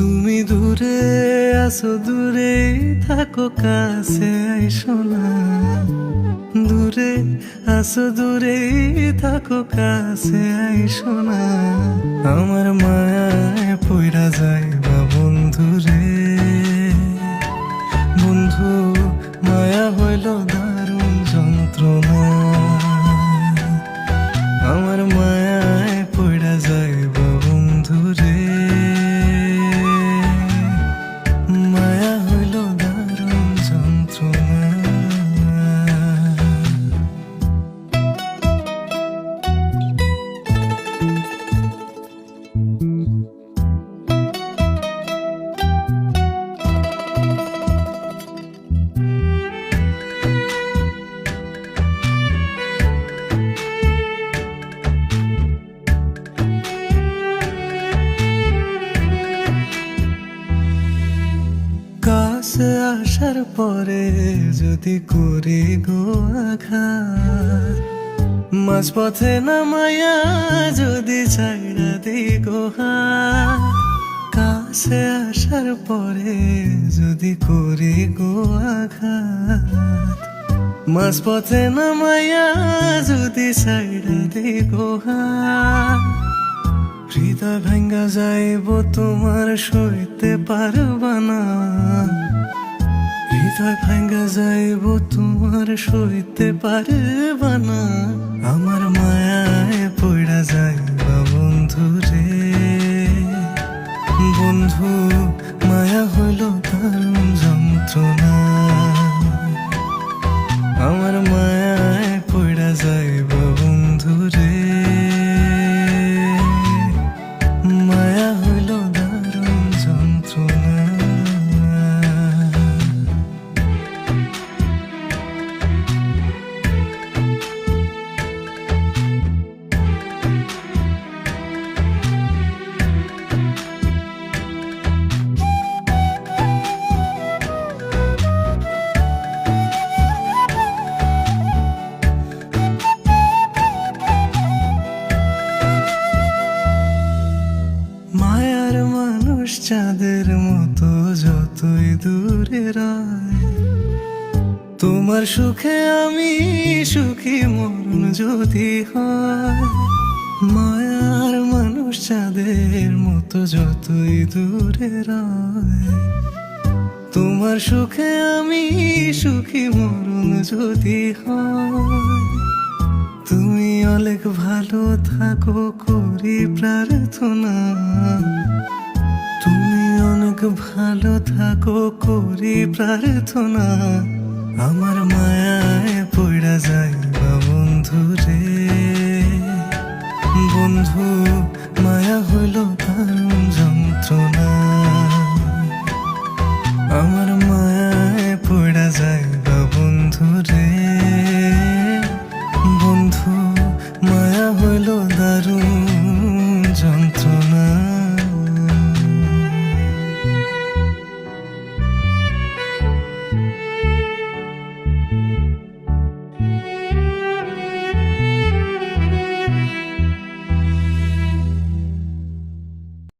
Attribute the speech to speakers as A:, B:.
A: তুমি দূরে আসো দূরে থাকো, কাছে আইসো না। দূরে আসো দূরে থাকো, কাছে আইসো না। আমার মায়ায় পইরা যায় বা বন্ধু রে বন্ধু, মায়া হইল দারুণ কাছে আসার পরে যদি করি গো আঘাত, মাঝপথে নামায়া যদি ছাইড়া দি গোহা কাছে আসার পরে যদি করি গো আঘাত, মাঝপথে নামায়া যদি ছাইড়া দি গোহা হৃদয় ভাঙ্গা যাইব তোমার সইতে পারবা না। হৃদয় ভাঙ্গা যাইব, তোমার সইতে পারে না আমার মায়ায় পড়া যাইবা বন্ধু রে। বন্ধু, মায়া হইল দারুণ যন্ত্রণা। আমার মায়ায় চাঁদের মতো যতই দূরে তোমার সুখে আমি সুখী, মরণ যদি হয়। মায়ার মানুষ চাঁদের মতো যতই দূরে তোমার সুখে আমি সুখী, মরণ যদি হয়। তুমি অনেক ভালো থাকো, করি প্রার্থনা। তুমি অনেক ভালো থাকো, করি প্রার্থনা। আমার মায়ায় পড়া যাইবা বন্ধু রে। বন্ধু, মায়া হইল দারুণ যন্ত্রণা। আমার মায়ায় পড়া যাইবা বন্ধু রে। বন্ধু, মায়া হইল